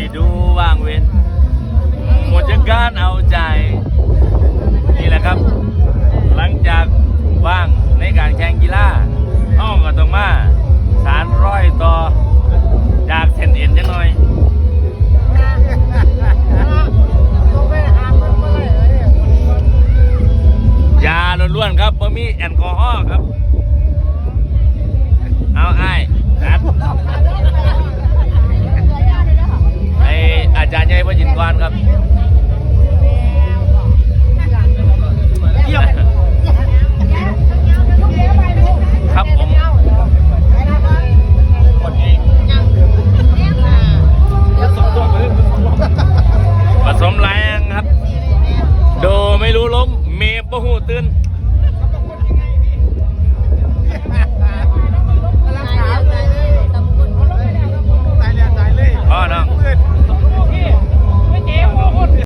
ได้ดูว่างเว้น หมดจากการเอาใจ นี่แหละครับ หลังจากว่างในการแข่งกีฬาห้องก็ต้องมาสารร้อยต่อจากเซนเอ็นจะหน่อยยาล้วนๆครับเพราะมีแอลกอฮอล์ครับ จารย์ใหญ่พ่อจินกรครับเยี่ยมครับผมคนเองสองตัวเลยผสมแรงครับ โดไม่รู้ล้มเมย์บ่หูตื่น